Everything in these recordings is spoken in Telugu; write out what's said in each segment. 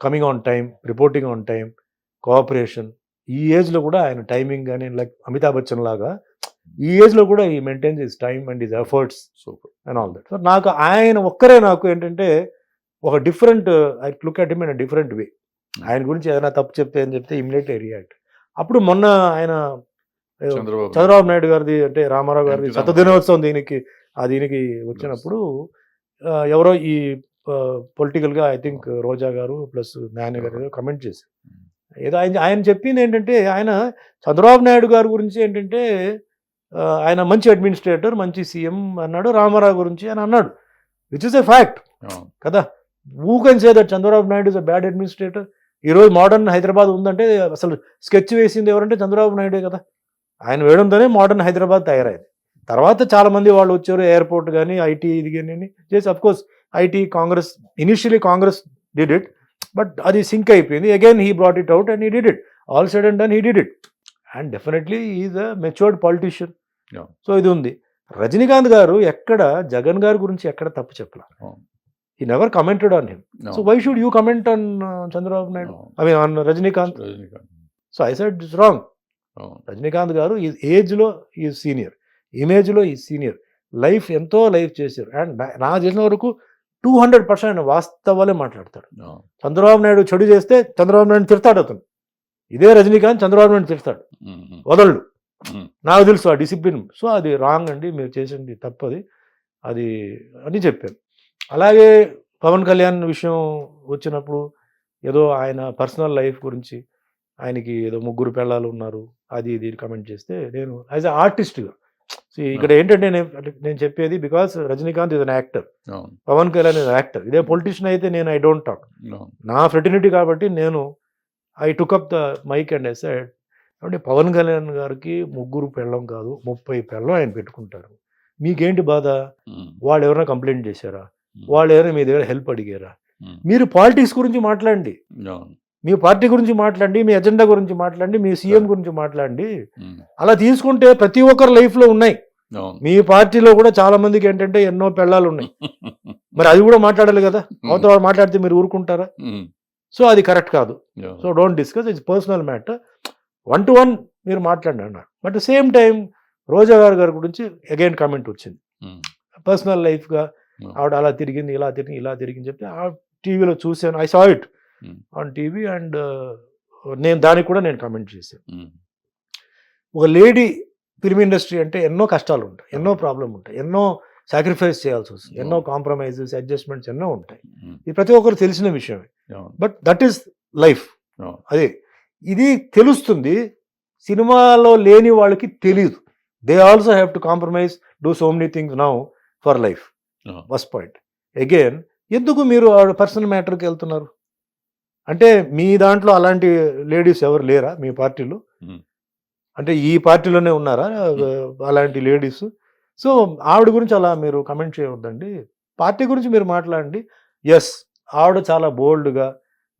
Coming on time reporting on time cooperation ఈ ఏజ్లో కూడా ఆయన టైమింగ్ కానీ లైక్ అమితాబ్ బచ్చన్ లాగా ఈ ఏజ్లో కూడా ఈ maintains his time and his efforts super and all that so నాకు ఆయన ఒక్కరే నాకు ఏంటంటే ఒక different I look at him in different way ఆయన గురించి ఏదైనా తప్పు చెప్తే అని చెప్తే ఇమ్మీడియట్ రియాక్ట్ అప్పుడు మొన్న ఆయన చంద్రబాబు నాయుడు గారిది అంటే రామారావు గారిది ఎన్టీ శత రామారావు. దినోత్సవం దీనికి ఆ దీనికి వచ్చినప్పుడు ఎవరో ఈ పొలిటికల్గా ఐ థింక్ రోజా గారు ప్లస్ నాని గారు ఏదో కమెంట్ చేశారు. ఏదో ఆయన ఆయన చెప్పింది ఏంటంటే ఆయన చంద్రబాబు నాయుడు గారి గురించి ఏంటంటే ఆయన మంచి అడ్మినిస్ట్రేటర్ మంచి సీఎం అన్నాడు రామారావు గురించి అని అన్నాడు. Which is a fact. కదా? You can say that Chandrababu Naidu is a bad administrator ఈరోజు మోడర్న్ హైదరాబాద్ ఉందంటే అసలు స్కెచ్ వేసింది ఎవరంటే చంద్రబాబు నాయుడే కదా? ఆయన వేయడంతోనే మోడర్న్ హైదరాబాద్ తయారైంది. తర్వాత చాలా మంది వాళ్ళు వచ్చారు ఎయిర్పోర్ట్ కానీ ఐటీ ఇది కానీ చేసి of course IT Congress initially Congress did it but అది సింక్ అయిపోయింది. Again he brought it out and he did it all side and done he did it and definitely is a matured politician. So ఇది ఉంది. రజనీకాంత్ గారు ఎక్కడ జగన్ గారి గురించి ఎక్కడ తప్పు చెప్పలా. He never commented on him so. Why should you comment on Chandrababu Naidu. I mean on Rajinikanth Rajinikanth so I said it's wrong. Rajinikanth garu ఈ ఏజ్లో ఈ సీనియర్ ఇమేజ్లో ఈ సీనియర్ లైఫ్ ఎంతో లైఫ్ చేశారు. అండ్ నాకు తెలిసిన వరకు టూ హండ్రెడ్ పర్సెంట్ ఆయన వాస్తవాలే మాట్లాడతాడు. చంద్రబాబు నాయుడు చెడు చేస్తే చంద్రబాబు నాయుడు తిడతాడు అతను ఇదే రజనీకాంత్ చంద్రబాబు నాయుడు తిడతాడు. వదలడు. ఉమ్. నాకు తెలుసు ఆ డిసిప్లిన్ సో అది రాంగ్ అండి మీరు చేసింది తప్పది. అది అని చెప్పాను అలాగే పవన్ కళ్యాణ్ విషయం వచ్చినప్పుడు ఏదో ఆయన పర్సనల్ లైఫ్ గురించి ఆయనకి ఏదో ముగ్గురు పిల్లలు ఉన్నారు అది ఇది కమెంట్ చేస్తే నేను యాజ్ అ ఆర్టిస్ట్గా ఇక్కడ ఏంటంటే నేను నేను చెప్పేది because Rajinikanth is an actor. Pawan Kalyan is actor ఇదే పొలిటీషియన్ అయితే నేను ఐ డోంట్ టాక్. నా ఫ్రెటర్నిటీ కాబట్టి నేను I took up the mic and aside అంటే పవన్ కళ్యాణ్ గారికి ముగ్గురు పెళ్ళం కాదు ముప్పై పెళ్ళం ఆయన పెట్టుకుంటారు. మీకేంటి బాధ? ఉమ్, వాళ్ళు ఎవరైనా కంప్లైంట్ చేశారా? ఉమ్, వాళ్ళు ఎవరైనా మీ దగ్గర హెల్ప్ అడిగారా? ఉమ్. మీరు పాలిటిక్స్ గురించి మాట్లాడండి. మీ పార్టీ గురించి మాట్లాడండి మీ ఎజెండా గురించి మాట్లాడండి మీ సీఎం గురించి మాట్లాడండి ఉమ్, అలా తీసుకుంటే ప్రతి ఒక్కరి లైఫ్లో ఉన్నాయి. మీ పార్టీలో కూడా చాలా మందికి ఏంటంటే ఎన్నో పెళ్ళాలు ఉన్నాయి. మరి అది కూడా మాట్లాడాలి కదా? అవతల వాళ్ళు మాట్లాడితే మీరు ఊరుకుంటారా? ఉమ్, సో అది కరెక్ట్ కాదు. So don't discuss it's personal matter one to one మీరు మాట్లాడండి అన్నారు. బట్ సేమ్ టైం రోజా గారి గారి గురించి అగైన్ కామెంట్ వచ్చింది. పర్సనల్ లైఫ్గా Hmm. ఆవిడ అలా తిరిగింది ఇలా తిరిగి ఇలా తిరిగింది చెప్తే ఆ టీవీలో చూశాను. I saw it Hmm. On TV and నేను దానికి కూడా నేను కామెంట్ చేశాను. ఒక లేడీ ఫిల్మ్ ఇండస్ట్రీ అంటే ఎన్నో కష్టాలు ఉంటాయి ఎన్నో ప్రాబ్లం ఉంటాయి ఎన్నో సాక్రిఫైస్ చేయాల్సి వస్తుంది ఎన్నో కాంప్రమైజెస్ అడ్జస్ట్మెంట్స్ ఎన్నో ఉంటాయి. ఇది ప్రతి ఒక్కరు తెలిసిన విషయమే. But that is life. అదే ఇది తెలుస్తుంది సినిమాలో లేని వాళ్ళకి తెలియదు they also have to compromise do so many things now for life. First point. Again ఎందుకు మీరు పర్సనల్ మ్యాటర్కి వెళ్తున్నారు? అంటే మీ దాంట్లో అలాంటి లేడీస్ ఎవరు లేరా మీ పార్టీలో. అంటే ఈ పార్టీలోనే ఉన్నారా? అలాంటి లేడీస్. సో ఆవిడ గురించి అలా మీరు కమెంట్ చేయవద్దండి. పార్టీ గురించి మీరు మాట్లాడండి. ఎస్ ఆవిడ చాలా బోల్డ్గా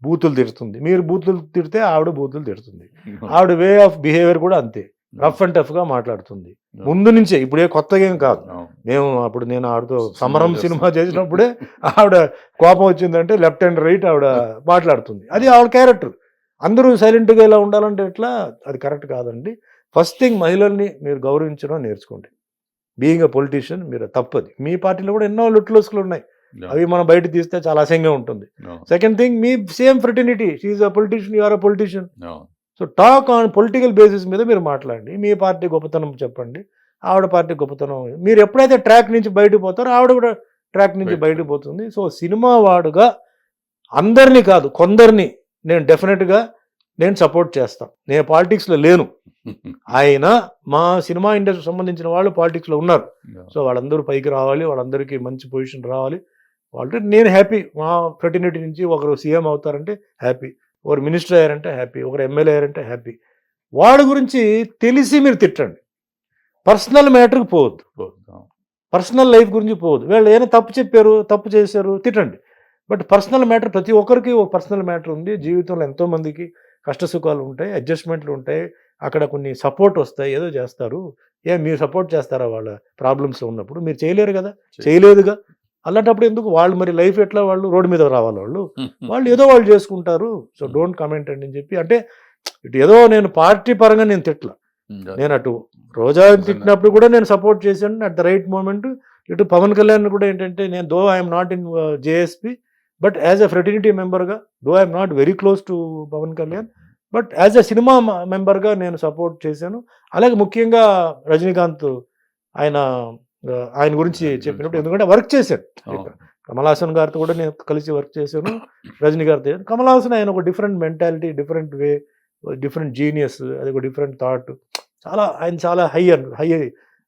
బూతులు తిడుతుంది. మీరు బూతులు తిడితే ఆవిడ బూతులు తిడుతుంది. ఆవిడ వే ఆఫ్ బిహేవియర్ కూడా అంతే. రఫ్ అండ్ టఫ్గా మాట్లాడుతుంది ముందు నుంచే ఇప్పుడే కొత్తగా ఏం కాదు. మేము అప్పుడు నేను ఆవిడతో సమరం. సినిమా చేసినప్పుడే ఆవిడ కోపం వచ్చిందంటే లెఫ్ట్ అండ్ రైట్ ఆవిడ మాట్లాడుతుంది. అది ఆవిడ క్యారెక్టర్. అందరూ silent గా ఇలా ఉండాలంటే ఎట్లా? అది కరెక్ట్ కాదండి. ఫస్ట్ థింగ్ మహిళల్ని మీరు గౌరవించడం నేర్చుకోండి. బీయింగ్ అ పొలిటీషియన్ మీరు తప్పది. మీ పార్టీలో కూడా ఎన్నో లుట్లోసులు ఉన్నాయి. అవి మనం బయట తీస్తే చాలా అసహ్యంగా ఉంటుంది. Second thing me same fraternity she a politician you are a politician. So talk on political basis మీద మీరు మాట్లాడండి. మీ పార్టీ గొప్పతనం చెప్పండి. ఆవిడ పార్టీ గొప్పతనం మీరు ఎప్పుడైతే ట్రాక్ నుంచి బయటకు పోతారో ఆవిడ కూడా ట్రాక్ నుంచి బయటకు పోతుంది. సో సినిమా వాడుగా అందరినీ కాదు కొందరిని నేను డెఫినెట్గా నేను సపోర్ట్ చేస్తాను నేను పాలిటిక్స్లో లేను. ఆయన మా సినిమా ఇండస్ట్రీ సంబంధించిన వాళ్ళు పాలిటిక్స్లో ఉన్నారు. సో వాళ్ళందరూ పైకి రావాలి వాళ్ళందరికీ మంచి పొజిషన్ రావాలి. వాళ్ళు నేను హ్యాపీ మా ఫ్రెటర్నిటీ నుంచి ఒకరు సీఎం అవుతారంటే హ్యాపీ ఒకరు మినిస్టర్ అయ్యారంటే హ్యాపీ ఒకరు ఎమ్మెల్యే అయ్యారంటే హ్యాపీ. వాడి గురించి తెలిసి మీరు తిట్టండి. పర్సనల్ మ్యాటర్కి పోవద్దు. పర్సనల్ లైఫ్ గురించి పోవద్దు. వీళ్ళు ఏమైనా తప్పు చెప్పారు తప్పు చేశారు తిట్టండి. బట్ పర్సనల్ మ్యాటర్ ప్రతి ఒక్కరికి ఒక పర్సనల్ మ్యాటర్ ఉంది. జీవితంలో ఎంతో మందికి కష్ట సుఖాలు ఉంటాయి అడ్జస్ట్మెంట్లు ఉంటాయి. అక్కడ కొన్ని సపోర్ట్ వస్తాయి ఏదో చేస్తారు. ఏ మీరు సపోర్ట్ చేస్తారా వాళ్ళ ప్రాబ్లమ్స్ ఉన్నప్పుడు? మీరు చేయలేరు కదా? చేయలేదుగా? అలాంటప్పుడు ఎందుకు? వాళ్ళు మరి లైఫ్ ఎట్లా వాళ్ళు? రోడ్డు మీద రావాలి వాళ్ళు. వాళ్ళు ఏదో వాళ్ళు చేసుకుంటారు. సో డోంట్ కమెంట్ అండి అని చెప్పి. అంటే ఇటు ఏదో నేను పార్టీ పరంగా నేను తిట్ల నేను అటు రోజా తిట్టినప్పుడు కూడా నేను సపోర్ట్ చేశాను. అట్ ద రైట్ మూమెంట్ ఇటు పవన్ కళ్యాణ్ కూడా ఏంటంటే నేను though I'm not in JSP but as a fraternity మెంబర్గా though I'm not very close to Pawan Kalyan but as a cinema మెంబర్గా నేను సపోర్ట్ చేశాను. అలాగే ముఖ్యంగా రజనీకాంత్ ఆయన ఆయన గురించి చెప్పినప్పుడు ఎందుకంటే వర్క్ చేశాను కమల్ హాసన్ గారితో కూడా నేను కలిసి వర్క్ చేశాను రజనీ గారితో కమల్ హాసన్ ఆయన ఒక different mentality different way different genius అది ఒక డిఫరెంట్ థాట్ చాలా ఆయన చాలా హై హై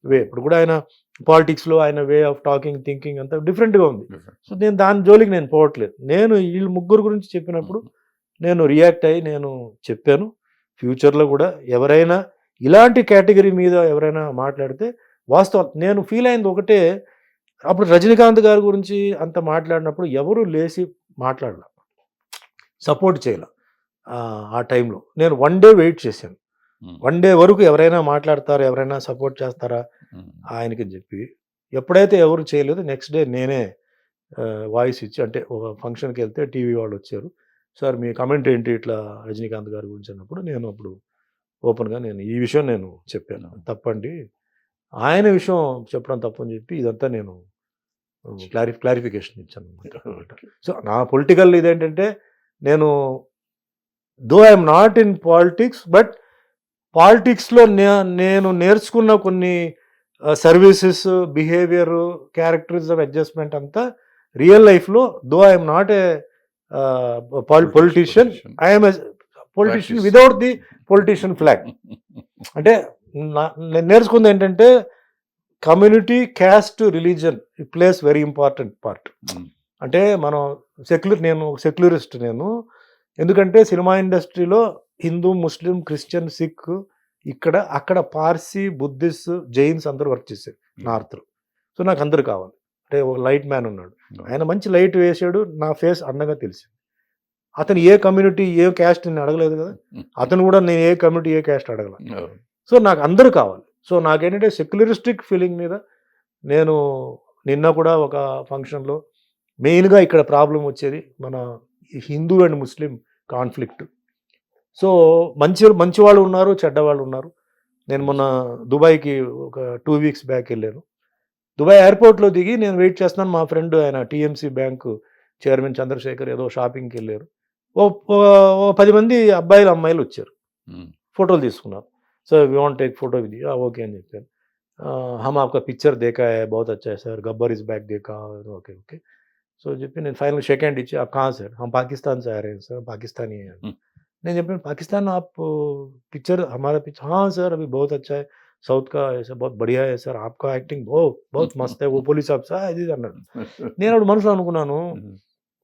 వే ఇప్పుడు కూడా ఆయన పాలిటిక్స్లో ఆయన వే ఆఫ్ టాకింగ్ థింకింగ్ అంతా డిఫరెంట్గా ఉంది. సో నేను దాని జోలికి నేను పోవట్లేదు. నేను వీళ్ళు ముగ్గురు గురించి చెప్పినప్పుడు నేను రియాక్ట్ అయ్యి నేను చెప్పాను. ఫ్యూచర్లో కూడా ఎవరైనా ఇలాంటి కేటగిరీ మీద ఎవరైనా మాట్లాడితే వాస్తవం. నేను ఫీల్ అయింది ఒకటే అప్పుడు రజనీకాంత్ గారి గురించి అంత మాట్లాడినప్పుడు ఎవరు లేచి మాట్లాడాల. సపోర్ట్ చేయాల. ఆ టైంలో. నేను వన్ డే వెయిట్ చేశాను. వన్ డే వరకు ఎవరైనా మాట్లాడతారా ఎవరైనా సపోర్ట్ చేస్తారా ఆయనకి చెప్పి. ఎప్పుడైతే ఎవరు చేయలేదు నెక్స్ట్ డే నేనే వాయిస్ ఇచ్చి అంటే ఒక ఫంక్షన్కి వెళ్తే టీవీ వాళ్ళు వచ్చారు. సార్ మీ కమెంట్ ఏంటి ఇట్లా రజనీకాంత్ గారి గురించి అన్నప్పుడు నేను అప్పుడు ఓపెన్గా నేను ఈ విషయం నేను చెప్పాను. తప్పండి ఆయన విషయం చెప్పడం తప్పని చెప్పి ఇదంతా నేను క్లారి క్లారిఫికేషన్ ఇచ్చాను అనమాట సో నా పొలిటికల్ ఇదేంటంటే నేను though I'm not in politics but పాలిటిక్స్లో నే నేను నేర్చుకున్న కొన్ని సర్వీసెస్ బిహేవియర్ క్యారెక్టరిజం అడ్జస్ట్మెంట్ అంతా రియల్ లైఫ్లో though I'm not a politician I'm politician. Without the politician flag. అంటే నేను నేర్చుకుంది ఏంటంటే community caste religion place very important part. అంటే మనం సెక్యులర్ నేను సెక్యులరిస్ట్ నేను. ఎందుకంటే సినిమా ఇండస్ట్రీలో హిందూ ముస్లిం క్రిస్టియన్ సిక్ ఇక్కడ అక్కడ పార్సీ బుద్ధిస్ట్ జైన్స్ అందరూ వర్క్ చేశారు నార్త్లో సో నాకు అందరు కావాలి. అంటే ఒక లైట్ మ్యాన్ ఉన్నాడు. ఆయన మంచి లైట్ వేసాడు నా ఫేస్ అందంగా తెలిసింది. అతను ఏ కమ్యూనిటీ ఏ క్యాస్ట్ నేను అడగలేదు కదా. అతను కూడా నేను ఏ కమ్యూనిటీ ఏ క్యాస్ట్ అడగల. సో నాకు అందరూ కావాలి. సో నాకేంటంటే సెక్యులరిస్టిక్ ఫీలింగ్ మీద నేను నిన్న కూడా ఒక ఫంక్షన్లో మెయిన్గా ఇక్కడ ప్రాబ్లం వచ్చేది మన Hindu and Muslim conflict. So మంచి మంచి వాళ్ళు ఉన్నారు చెడ్డ వాళ్ళు ఉన్నారు. నేను మొన్న దుబాయ్కి ఒక టూ వీక్స్ బ్యాక్ వెళ్ళాను. దుబాయ్ ఎయిర్పోర్ట్లో దిగి నేను వెయిట్ చేస్తున్నాను. మా ఫ్రెండ్ ఆయన టీఎంసీ బ్యాంకు చైర్మన్ చంద్రశేఖర్ ఏదో షాపింగ్కి వెళ్ళారు. ఓ పది మంది అబ్బాయిలు అమ్మాయిలు వచ్చారు. ఫోటోలు తీసుకున్నారు. Sir we want take photo with you okay అని చెప్పాను హమ్ ఆప్కా పిక్చర్ దేకా బహుత్ అచ్చా సార్ గబ్బర్ ఇస్ బ్యాక్ దేకా ఓకే ఓకే సో చెప్పి నేను ఫైనల్ షేక్ హ్యాండ్ ఇచ్చి ఆప్ కా సార్ హమ్ పాకిస్తాన్ సార్ సార్ పాకిస్తానీ నేను చెప్పిన పాకిస్తాన్ ఆప్ పిక్చర్ హమారా పిక్చర్ హా సార్ అవి బహుత్ అచ్చా సౌత్ కా సార్ బహుత్ బడియా సార్ ఆప్కా యాక్టింగ్ బో బహుత్ మస్త్ ఓ పోలీస్ ఆఫీసర్ అది అన్నాడు. నేను అప్పుడు మనసులో అనుకున్నాను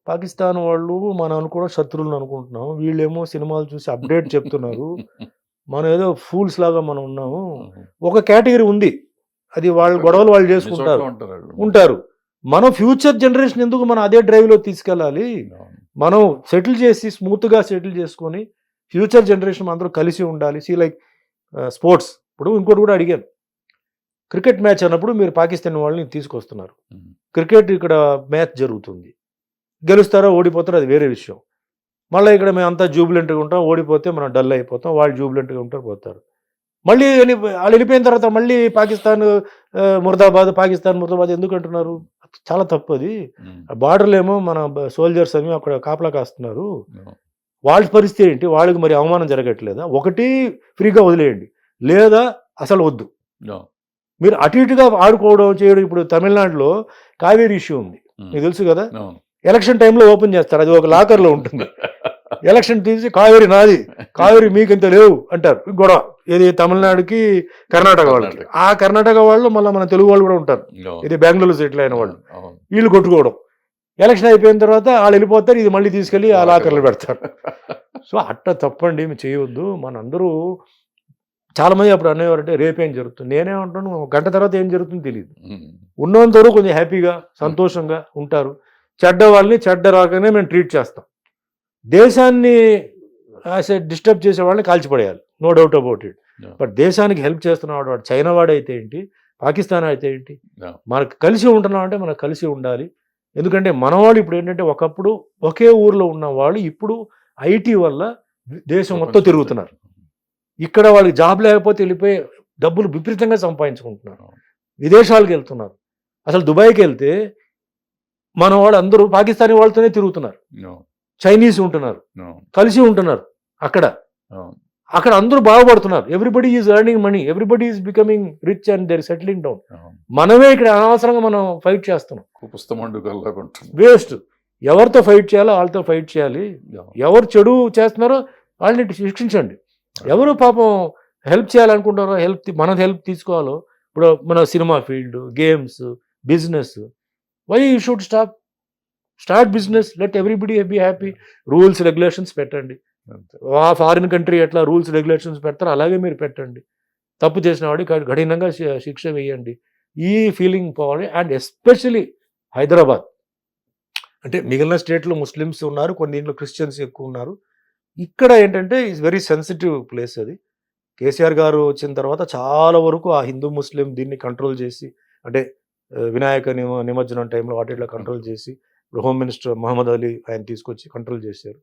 పాకిస్తాన్ వాళ్ళు మనం కూడా శత్రువులను అనుకుంటున్నాం. వీళ్ళేమో సినిమాలు చూసి అప్డేట్ చెప్తున్నారు. మనం ఏదో ఫూల్స్ లాగా మనం ఉన్నాము. ఒక కేటగిరీ ఉంది. అది వాళ్ళ గొడవలు వాళ్ళు చేసుకుంటారు. ఉంటారు మనం ఫ్యూచర్ జనరేషన్ ఎందుకు మనం అదే డ్రైవ్లో తీసుకెళ్ళాలి? మనం సెటిల్ చేసి స్మూత్గా సెటిల్ చేసుకొని ఫ్యూచర్ జనరేషన్ అందరూ కలిసి ఉండాలి. సీ లైక్ స్పోర్ట్స్ ఇప్పుడు ఇంకోటి కూడా అడిగాను. క్రికెట్ మ్యాచ్ అన్నప్పుడు మీరు పాకిస్తాన్ వాళ్ళని తీసుకొస్తున్నారు. క్రికెట్ ఇక్కడ మ్యాచ్ జరుగుతుంది. గెలుస్తారా ఓడిపోతారో అది వేరే విషయం. మళ్ళీ ఇక్కడ మేము అంతా జూబిలెంట్గా ఉంటాం ఓడిపోతే మనం డల్ అయిపోతాం వాళ్ళు జూబిలెంట్గా ఉంటారు పోతారు. మళ్ళీ వెళ్ళి వాళ్ళు వెళ్ళిపోయిన తర్వాత మళ్ళీ పాకిస్తాన్ ముర్దాబాద్ పాకిస్తాన్ ముర్దాబాద్ ఎందుకు అంటున్నారు? చాలా తప్పు అది. బార్డర్లో ఏమో మన సోల్జర్స్ అని అక్కడ కాపలా కాస్తున్నారు. వాళ్ళ పరిస్థితి ఏంటి? వాళ్ళకి మరి అవమానం జరగట్లేదా? ఒకటి ఫ్రీగా వదిలేయండి. లేదా అసలు వద్దు. మీరు అటు ఇటుగా ఆడుకోవడం చేయడం ఇప్పుడు తమిళనాడులో కావేరీ ఇష్యూ ఉంది. మీకు తెలుసు కదా? ఎలక్షన్ టైంలో ఓపెన్ చేస్తారు. అది ఒక లాకర్లో ఉంటుంది. ఎలక్షన్ తీసి కావేరి నాది కావేరి మీకు ఇంత లేవు అంటారు. గొడవ. ఇది తమిళనాడుకి కర్ణాటక వాళ్ళకి. ఆ కర్ణాటక వాళ్ళు మళ్ళీ మన తెలుగు వాళ్ళు కూడా ఉంటారు. ఇది బెంగళూరు సెటిల్ అయిన వాళ్ళు. వీళ్ళు కొట్టుకోవడం. ఎలక్షన్ అయిపోయిన తర్వాత వాళ్ళు వెళ్ళిపోతారు ఇది మళ్ళీ తీసుకెళ్ళి ఆ లాకర్లో పెడతారు. సో అట్ట తప్పండి మేము చేయవద్దు మనందరూ చాలా మంది అప్పుడు అనేవారంటే రేపేం జరుగుతుంది? నేనేమంటాను ఒక గంట తర్వాత ఏం జరుగుతుందో తెలియదు. ఉన్నంత వరకు కొంచెం హ్యాపీగా సంతోషంగా ఉంటారు. చెడ్డ వాళ్ళని చెడ్డ రాగానే మేము ట్రీట్ చేస్తాం. దేశాన్ని డిస్టర్బ్ చేసే వాళ్ళని కాల్చిపడేయాలి. No doubt about it. But దేశానికి హెల్ప్ చేస్తున్నవాడు వాడు చైనా వాడు అయితే ఏంటి పాకిస్తాన్ అయితే ఏంటి. మనకు కలిసి ఉంటున్నాం అంటే మనకు కలిసి ఉండాలి. ఎందుకంటే మనవాళ్ళు ఇప్పుడు ఏంటంటే ఒకప్పుడు ఒకే ఊర్లో ఉన్న వాళ్ళు ఇప్పుడు ఐటీ వల్ల దేశం మొత్తం తిరుగుతున్నారు. ఇక్కడ వాళ్ళకి జాబ్ లేకపోతే వెళ్ళిపోయి డబ్బులు విపరీతంగా సంపాదించుకుంటున్నారు. విదేశాలకు వెళ్తున్నారు. అసలు దుబాయ్కి వెళ్తే మన వాళ్ళు అందరూ పాకిస్తానీ వాళ్ళతోనే తిరుగుతున్నారు. చైనీస్ ఉంటున్నారు. కలిసి ఉంటున్నారు అక్కడ. అక్కడ అందరూ బాగుపడుతున్నారు. Everybody is earning money everybody is becoming rich and they're settling down. మనమే ఇక్కడ అనవసరంగా మనం ఫైట్ చేస్తున్నాం. వేస్ట్ ఎవరితో ఫైట్ చేయాలో వాళ్ళతో ఫైట్ చేయాలి. ఎవరు చెడు చేస్తున్నారో వాళ్ళని శిక్షించండి. ఎవరు పాపం హెల్ప్ చేయాలనుకుంటారో హెల్ప్ మన హెల్ప్ తీసుకోవాలో ఇప్పుడు మన cinema field games business why you should stop start business let everybody be happy. Rules regulations పెట్టండి. ఆ ఫారిన్ కంట్రీ ఎట్లా రూల్స్ రెగ్యులేషన్స్ పెడతారో అలాగే మీరు పెట్టండి. తప్పు చేసిన వాడికి కఠినంగా శిక్ష వేయండి. ఈ ఫీలింగ్ పోవాలి. And especially Hyderabad. అంటే మిగిలిన స్టేట్లో ముస్లిమ్స్ ఉన్నారు కొన్ని దీంట్లో క్రిస్టియన్స్ ఎక్కువ ఉన్నారు. ఇక్కడ ఏంటంటే ఈజ్ వెరీ సెన్సిటివ్ ప్లేస్ అది. కేసీఆర్ గారు వచ్చిన తర్వాత చాలా వరకు ఆ హిందూ ముస్లిం దీన్ని కంట్రోల్ చేసి అంటే వినాయక నిమ నిమజ్జనం టైంలో వాటిలో కంట్రోల్ చేసి ఇప్పుడు హోమ్ మినిస్టర్ మహమ్మద్ అలీ ఆయన తీసుకొచ్చి కంట్రోల్ చేశారు.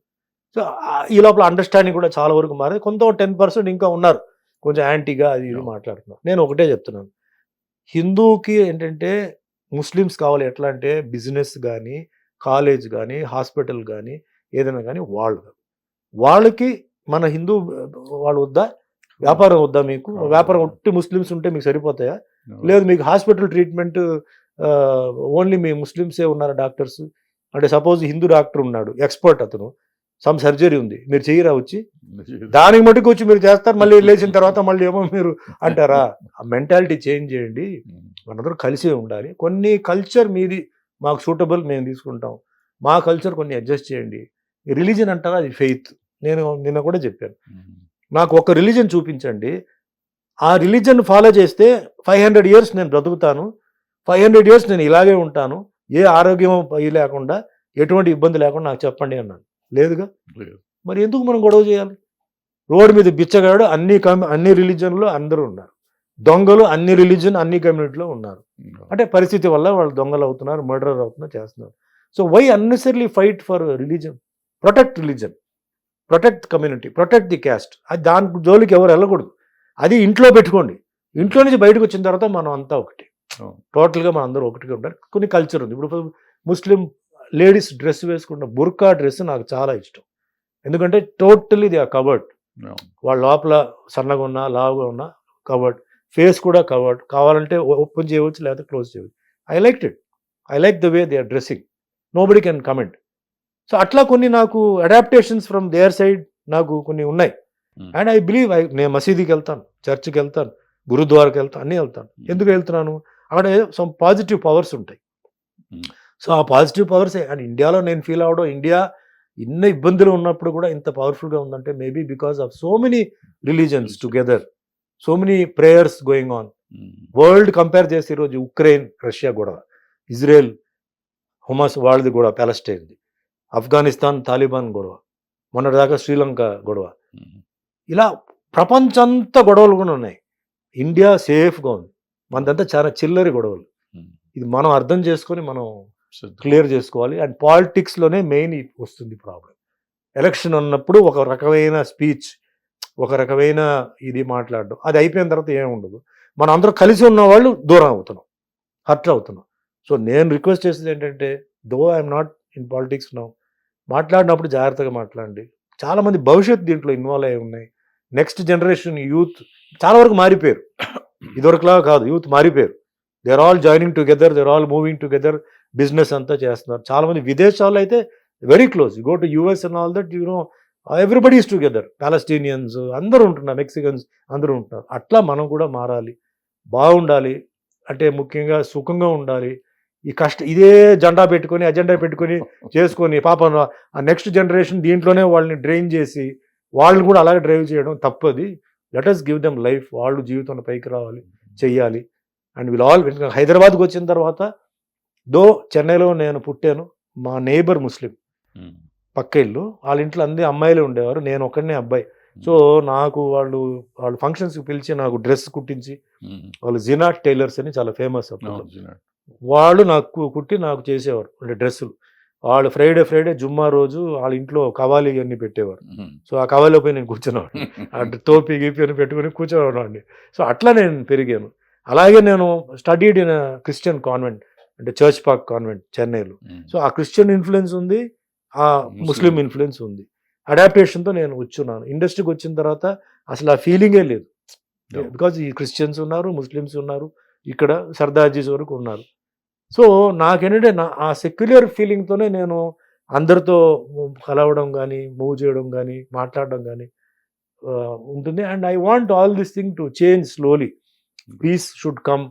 సో ఈ లోపల అండర్స్టాండింగ్ కూడా చాలా వరకు మారింది. కొంత టెన్ పర్సెంట్ ఇంకా ఉన్నారు. కొంచెం యాంటీగా అది ఇది మాట్లాడుతున్నారు. నేను ఒకటే చెప్తున్నాను. హిందూకి ఏంటంటే ముస్లిమ్స్ కావాలి. ఎట్లా అంటే బిజినెస్ కానీ కాలేజ్ కానీ హాస్పిటల్ కానీ ఏదైనా కానీ వాళ్ళు. వాళ్ళకి మన హిందూ వాళ్ళు వద్దా? వ్యాపారం వద్దా మీకు? వ్యాపారం ఒట్టి ముస్లిమ్స్ ఉంటే మీకు సరిపోతాయా? లేదు మీకు హాస్పిటల్ ట్రీట్మెంట్ ఓన్లీ మీ ముస్లిమ్సే ఉన్నారు డాక్టర్స్. అంటే సపోజ్ హిందూ డాక్టర్ ఉన్నాడు ఎక్స్పర్ట్ అతను సమ్ సర్జరీ ఉంది మీరు చేయరా వచ్చి? దానికి మటుకు వచ్చి మీరు చేస్తారు మళ్ళీ లేచిన తర్వాత మళ్ళీ ఏమో మీరు అంటారా? ఆ మెంటాలిటీ చేంజ్ చేయండి మనందరూ కలిసే ఉండాలి. కొన్ని కల్చర్ మీది మాకు సూటబుల్ మేము తీసుకుంటాం. మా కల్చర్ కొన్ని అడ్జస్ట్ చేయండి. రిలీజన్ అంటారా? అది ఫెయిత్ నేను నిన్న కూడా చెప్పాను. నాకు ఒక రిలీజన్ చూపించండి. ఆ రిలీజన్ ఫాలో చేస్తే ఫైవ్ హండ్రెడ్ ఇయర్స్ నేను బ్రతుకుతాను. ఫైవ్ హండ్రెడ్ ఇయర్స్ నేను ఇలాగే ఉంటాను. ఏ ఆరోగ్యం ఇది లేకుండా ఎటువంటి ఇబ్బంది లేకుండా నాకు చెప్పండి అన్నాను లేదుగా? లేదు. మరి ఎందుకు మనం గొడవ చేయాలి? రోడ్డు మీద బిచ్చగాడు అన్ని కమ్యూ అన్ని రిలీజన్లో అందరూ ఉన్నారు. దొంగలు అన్ని రిలీజన్ అన్ని కమ్యూనిటీలో ఉన్నారు. అంటే పరిస్థితి వల్ల వాళ్ళు దొంగలు అవుతున్నారు మర్డర్ అవుతున్నారు చేస్తున్నారు. So why unnecessarily fight for religion protect religion protect community protect the caste. అది దాని జోలికి ఎవరు వెళ్ళకూడదు. అది ఇంట్లో పెట్టుకోండి. ఇంట్లో నుంచి బయటకు వచ్చిన తర్వాత మనం అంతా ఒకటి. టోటల్గా మనం అందరూ ఒకటిగా ఉంటారు. కొన్ని కల్చర్ ఉంది. ఇప్పుడు ముస్లిం లేడీస్ డ్రెస్ వేసుకున్న బుర్కా డ్రెస్ నాకు చాలా ఇష్టం. ఎందుకంటే టోటలీ దే ఆర్ కవర్డ్. వాళ్ళ లోపల సన్నగా ఉన్నా లావుగా ఉన్నా కవర్డ్. ఫేస్ కూడా కవర్డ్. కావాలంటే ఓపెన్ చేయవచ్చు లేకపోతే క్లోజ్ చేయవచ్చు. I like it. I like the way they are dressing. Nobody can comment. So అట్లా కొన్ని నాకు అడాప్టేషన్స్ ఫ్రమ్ దేర్ సైడ్ నాకు కొన్ని ఉన్నాయి. అండ్ ఐ బిలీవ్ ఐ నేను మసీదీకి వెళ్తాను చర్చ్కి వెళ్తాను గురుద్వారాకి వెళ్తాను అన్నీ వెళ్తాను. ఎందుకు వెళ్తున్నాను? అక్కడ సమ్ పాజిటివ్ పవర్స్ ఉంటాయి. Hmm. సో ఆ పాజిటివ్ పవర్స్ అండ్ ఇండియాలో నేను ఫీల్ అవడం ఇండియా ఇన్ని ఇబ్బందులు ఉన్నప్పుడు కూడా ఇంత పవర్ఫుల్గా ఉందంటే maybe because of so many religions together so many prayers going on world compare చేస్తే ఈరోజు ఉక్రెయిన్ రష్యా గొడవ ఇజ్రాయెల్ హుమాస్ వాళ్ళది గొడవ ప్యాలెస్టైన్ది ఆఫ్ఘనిస్తాన్ తాలిబాన్ గొడవ మొన్నటిదాకా శ్రీలంక గొడవ. ఇలా ప్రపంచంతా గొడవలు కూడా ఉన్నాయి. ఇండియా సేఫ్గా ఉంది. మనదంతా చాలా చిల్లరి గొడవలు. ఇది మనం అర్థం చేసుకొని మనం క్లియర్ చేసుకోవాలి. అండ్ పాలిటిక్స్లోనే మెయిన్ వస్తుంది ప్రాబ్లం ఎలక్షన్ ఉన్నప్పుడు ఒక రకమైన స్పీచ్ ఒక రకమైన ఇది మాట్లాడడం అది అయిపోయిన తర్వాత ఏమి ఉండదు. మనం అందరూ కలిసి ఉన్న వాళ్ళు దూరం అవుతున్నాం హర్ట్ అవుతున్నాం. సో నేను రిక్వెస్ట్ చేసేది ఏంటంటే though I'm not in politics now మాట్లాడినప్పుడు జాగ్రత్తగా మాట్లాడండి. చాలామంది భవిష్యత్ దీంట్లో ఇన్వాల్వ్ అయి ఉన్నాయి. నెక్స్ట్ జనరేషన్ యూత్ చాలా వరకు మారిపోయారు. ఇదివరకులా కాదు యూత్ మారిపోయారు. They're all joining together they're all moving together business అంతా చేస్తున్నారు. చాలామంది విదేశాల్లో అయితే very close go to US and all that you know everybody is together Palestinians అందరూ ఉంటున్నారు మెక్సికన్స్ అందరూ ఉంటున్నారు. అట్లా మనం కూడా మారాలి. బాగుండాలి. అంటే ముఖ్యంగా సుఖంగా ఉండాలి. ఈ కష్ట ఇదే జెండా పెట్టుకొని అజెండా పెట్టుకొని చేసుకొని పాపం ఆ నెక్స్ట్ జనరేషన్ దీంట్లోనే వాళ్ళని డ్రైన్ చేసి వాళ్ళని కూడా అలాగే డ్రైవ్ చేయడం తప్పది. Let us give them life వాళ్ళు జీవితంలో పైకి రావాలి చెయ్యాలి. అండ్ వీళ్ళు ఆల్ హైదరాబాద్కి వచ్చిన తర్వాత దో చెన్నైలో నేను పుట్టాను మా నేబర్ ముస్లిం. పక్క ఇల్లు. వాళ్ళ ఇంట్లో అందే అమ్మాయిలే ఉండేవారు నేను ఒక్కడనే అబ్బాయి. సో నాకు వాళ్ళు వాళ్ళు ఫంక్షన్స్కి పిలిచి నాకు డ్రెస్ కుట్టించి ఉమ్. వాళ్ళు జినాట్ టైలర్స్ అని చాలా ఫేమస్ వాళ్ళు నాకు కుట్టి నాకు చేసేవారు అంటే డ్రెస్సులు వాళ్ళు ఫ్రైడే ఫ్రైడే జుమ్మా రోజు వాళ్ళ ఇంట్లో కవాలి అన్ని పెట్టేవారు. సో ఆ కవాలో పోయి నేను కూర్చునేవాడు అంటే తోపి గీపి అని పెట్టుకుని కూర్చోవాడిని సో అట్లా నేను పెరిగాను. అలాగే నేను స్టడీడ్ ఇన్ క్రిస్టియన్ కాన్వెంట్ అంటే చర్చ్ పార్క్ కాన్వెంట్ చెన్నైలో. సో ఆ క్రిస్టియన్ ఇన్ఫ్లుయెన్స్ ఉంది ఆ ముస్లిం. ఇన్ఫ్లుయెన్స్ ఉంది. అడాప్టేషన్తో నేను వచ్చున్నాను. ఇండస్ట్రీకి వచ్చిన తర్వాత అసలు ఆ ఫీలింగే లేదు. బికాజ్ ఈ క్రిస్టియన్స్ ఉన్నారు ముస్లిమ్స్ ఉన్నారు ఇక్కడ సర్దార్జీస్ వరకు ఉన్నారు. సో నాకేంటంటే నా ఆ సెక్యులర్ ఫీలింగ్తోనే నేను అందరితో కలవడం కానీ మూవ్ చేయడం కానీ మాట్లాడడం కానీ ఉంటుంది. And I want all this thing to change slowly. Peace should come